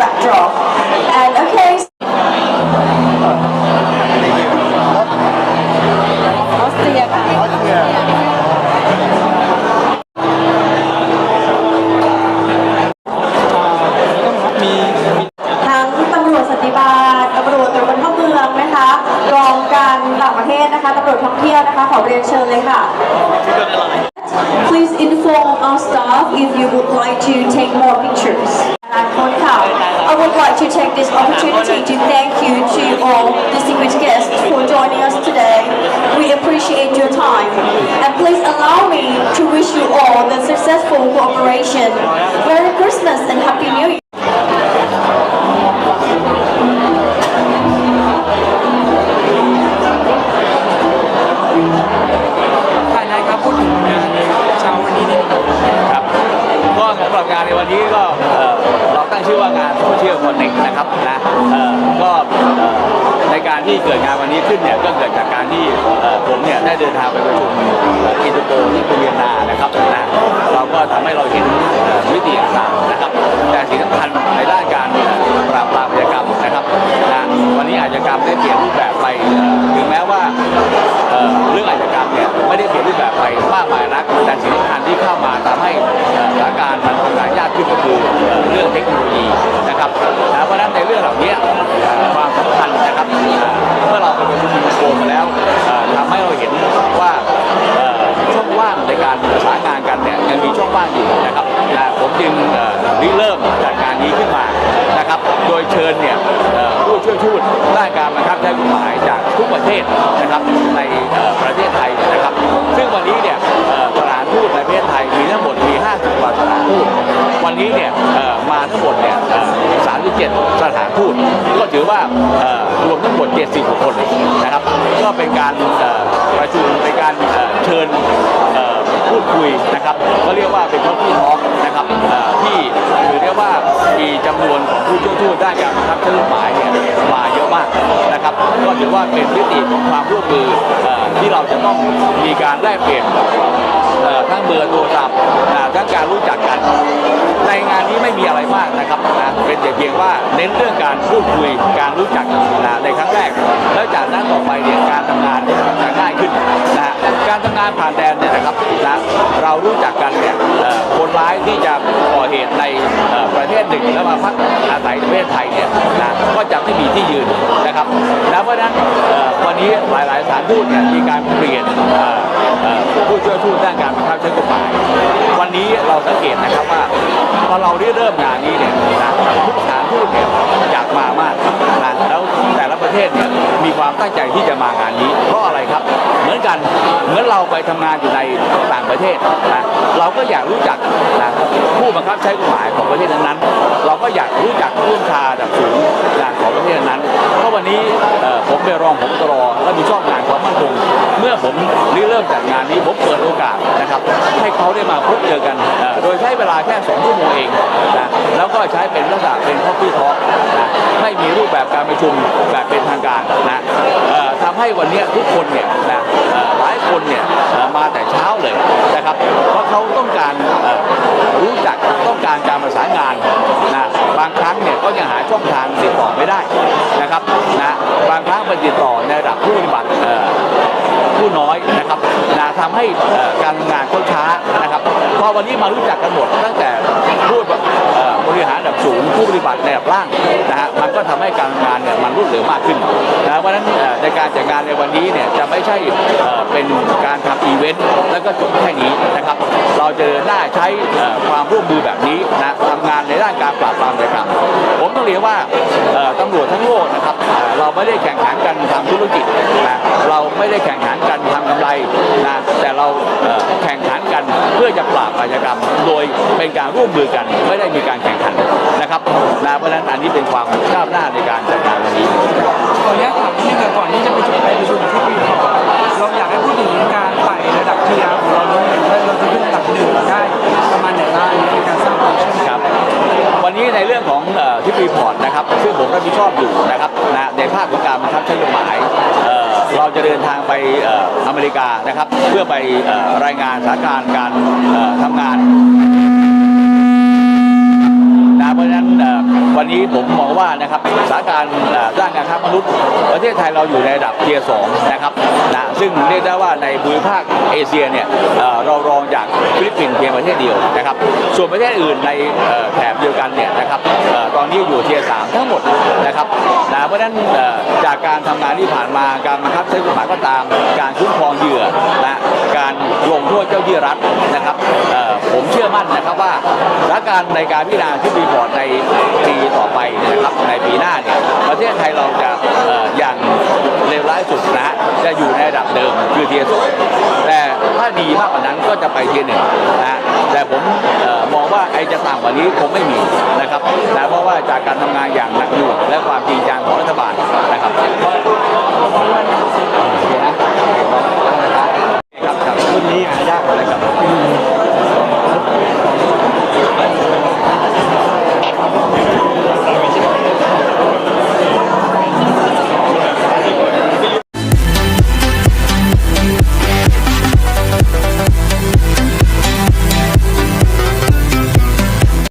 backdrop. And okay, ออสเตรียค่ะมีทั้งตำรวจสันติบาลตำรวจตรวจคนเข้าเมืองนะคะรองการต่างประเทศนะคะตำรวจท่องเที่ยวนะคะขอเรียนเชิญเลยค่ะ Please inform our staff if you would like to take more pictures. Would like to take this opportunity to thank you to all distinguished guests for joining us today. We appreciate your time. And please allow me to wish you all the successful cooperation. Merry Christmas and Happy New Year. ชื่อว่างานโซเชียลคอนเน็กนะครับนะก็ในการที่เกิดงานวันนี้ขึ้นเนี่ยก็เกิดจากการที่ผมเนี่ยได้เดินทางไปประชุมอินเตอร์โปที่กรุงเวียนนานะครับนะเราก็ทำให้เราเห็นเอ่อมิติต่างๆนะครับแต่สิ่งสำคัญในด้านการปราบปรามอาชญากรรมนะครับนะวันนี้อาชญากรรมได้เปลี่ยนรูปแบบไปถึงแม้ว่าเรื่องอาชญากรรมเนี่ยไม่ได้เปลี่ยนรูปแบบไปมากมายนักแต่สิ่งสำคัญที่เข้ามาทำให้สถานการณ์มันทำงานยากขึ้นก็คือเอ่อเรื่องเทคโนโลยี นะครับเพราะฉะนั้นในเรื่องเหล่านี้ความสำคัญนะครับเมื่อเราไปประชุมโคมาแล้วทำให้เราเห็นว่าช่องว่างในการประสานงานกันเนี่ยยังมีช่องว่างอยู่นะครับผมจึงเริเริ่มจัดงานนี้ขึ้นมานะครับโดยเชิญเนี่ยเอ่อผู้ช่วยทูตด้านการบังคับใช้กฎหมายจากทุกประเทศนะครับ 7 สถานทูตก็ถือว่ารวมทั้งหมด 70กว่าคนนะครับ ก็เป็นการประชุมเป็นการเชิญพูดคุยนะครับก็เรียกว่าเป็นท็อปปี้ทอล์กนะครับที่ถือได้ว่ามีจำนวนของผู้ช่วยทูตด้านการบังคับใช้กฎหมายเนี่ยมาเยอะมากนะครับก็ถือว่าเป็นมิติของความร่วมมือที่เราจะต้องมีการแลกเปลี่ยนทั้งเบอร์โทรศัพท์ทั้งการรู้จักกัน ในงานนี้ไม่มีอะไรมาก พียงว่าเน้นเรื่องการพูดคุยการรู้จักนะในครั้งแรก แล้วจากนั้นต่อไปเนี่ยการทำงานเนี่ยจะง่ายขึ้นนะฮะการทำงานผ่านแดนเนี่ยนะครับนะเรารู้จักกันเนี่ยคนร้ายที่จะก่อเหตุในประเทศหนึ่งแล้วมาพักอาศัยในประเทศไทยเนี่ยนะก็จะไม่มีที่ยืนนะครับนะเพราะนั้นวันนี้หลายๆสถานทูตเนี่ยมีการเปลี่ยนผู้ช่วยทูตด้านการบังคับใช้กฎหมาย วันนี้เราสังเกตนะครับว่าพอเราได้เริ่มงานนี้เนี่ยนะ ศเนี่ยมีความตั้งใจที่จะมางานนี้ เพราะอะไรครับ เหมือนกันเหมือนเราไปทำงานอยู่ในต่างประเทศนะเราก็อยากรู้จักนะผู้บังคับใช้กฎหมายของประเทศนั้นๆเราก็อยากรู้จักผู้บัญชาดับสูงนะของประเทศนั้นเพราะวันนี้ผมเป็นรองผมตรและมีช่องงานความมั่นคงเมื่อผมริเริ่มจัดงานนี้ผมเปิดโอกาสนะครับให้เขาได้มาพบเจอกัน โดยใช้เวลาแค่2ชั่วโมงเองนะแล้วก็ใช้เป็นลักษณะเป็น coffee talk นะไม่ แบบการประชุมแบบเป็นทางการนะทำให้วันนี้ทุกคนเนี่ยนะหลายคนเนี่ยมาแต่เช้าเลยนะครับ เพราะเขาต้องการรู้จักต้องการการประสานงานนะบางครั้งเนี่ยก็ยังหาช่องทางติดต่อไม่ได้นะครับนะบางครั้งไปติดต่อในระดับผู้ปฏิบัติผู้น้อยนะครับนะทำให้การทำงานเขาช้านะครับพอวันนี้มารู้จักกันหมดตั้งแต่ผู้เอ่อบริหารระ ดับสูงผู้ปฏิบัติในระดับล่างนะฮะมันก็ทำให้การทำงานเนี่ยมันรวดเร็วมากขึ้นนะเพราะฉะนั้นในการจัดงานในวันนี้เนี่ยจะไม่ใช่เป็นการทำอีเวนต์แล้วก็จบแค่นี้นะครับ เราจะเดินหน้าใช้ความร่วมมือแบบนี้นะทำงานในด้านการปราบปรามอาชญากรรมผมต้องเรียนว่าตำรวจทั้งโลกนะครับเราไม่ได้แข่งขันกันทำธุรกิจนะเราไม่ได้แข่งขันกันทำกำไรนะแต่เราแข่งขันกันเพื่อจะปราบอาชญากรรม โดยเป็นการร่วมมือกันไม่ได้มีการแข่งขัน นะเพราะฉะนั้นอันนี้เป็นความก้าวหน้าในการจัดการวันนี้ขออนุญาตถามนิดนึงก่อนที่จะไปจุดไปประชุมที่ปีก่อเราอยากให้พูดถึงการไต่ระดับทีอาของเรานิดนึงว่าเราจะขึ้นระดับหนึ่งได้ประมาณไหนบ้างในการสร้างความเชื่อมั่นครับวันนี้ในเรื่องของทิปรีพอร์ตนะครับซึ่งผมรับผิดชอบอยู่นะครับนะในภาคของการบังคับใช้กฎหมายเเราจะเดินทางไปอออเมริกานะครับ เพื่อไปออรายงานสถานการณ์การทำงาน นี้ผมมองว่านะครับสถานการณ์ด้านการค้ามนุษย์ ประเทศไทยเราอยู่ในระดับเทียร์สองนะครับนะซึ่งเรียกได้ว่าในภูมิภาคเอเชียเนี่ยเรารองจากฟิลิปปินส์เพียงประเทศเดียวนะครับ ส่วนประเทศอื่นในแถบเดียวกันเนี่ยนะครับตอนนี้อยู่เทียร์สามทั้งหมดนะครับนะเพราะฉะนั้นจากการทำงานที่ผ่านมาการบังคับใช้กฎหมายก็ตาม การคุ้มครองเหยื่อนะการลงโทษเจ้าที่รัฐนะครับ ผมเชื่อมั่นนะครับว่าและการในการพิจารณาที่มีบอร์ดในปีต่อไปนะครับในปีหน้าเนี่ยประเทศไทยเราจะอย่างเลวร้ายสุดนะจะอยู่ในระดับเดิมคือเทียสองแต่ถ้าดีมากกว่านั้นก็จะไปเทียหนึ่งนะแต่ผมมองว่าไอจะต่างกว่านี้คงไม่มีนะครับแต่เพราะว่าจากการทำงานอย่างหนักหน่วงและความจริงจังของรัฐบาลนะครับ